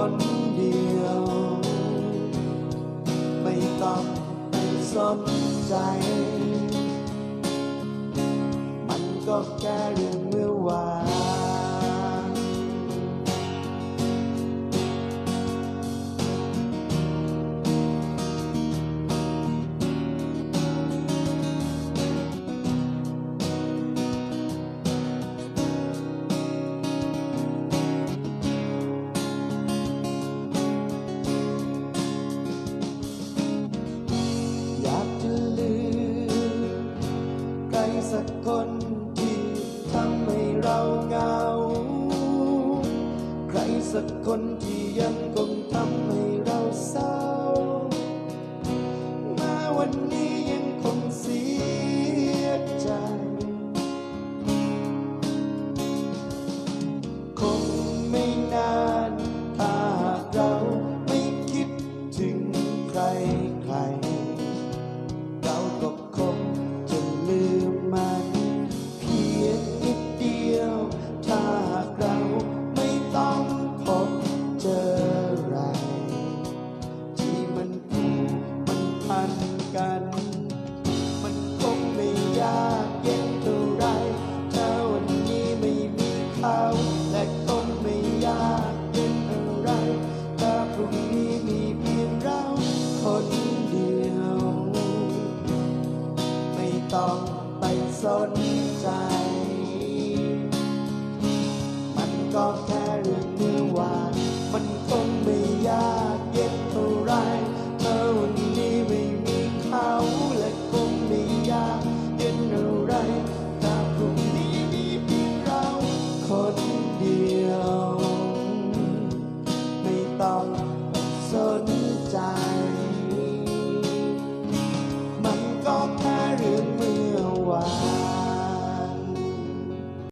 คนเดียว ไม่ต้องไปสนใจ มันก็แค่เรื่องเมื่อวาน สักคนที่ยังคงทำให้ ต้องไปสนใจ มันก็แค่เรื่องเมื่อวาน มันคงไม่ยากเย็นเท่าไรเมื่อวันนี้ไม่มีเขาและคงไม่ยากเย็นเท่าไรแต่พรุ่งนี้มีเพียงเราคนเดียว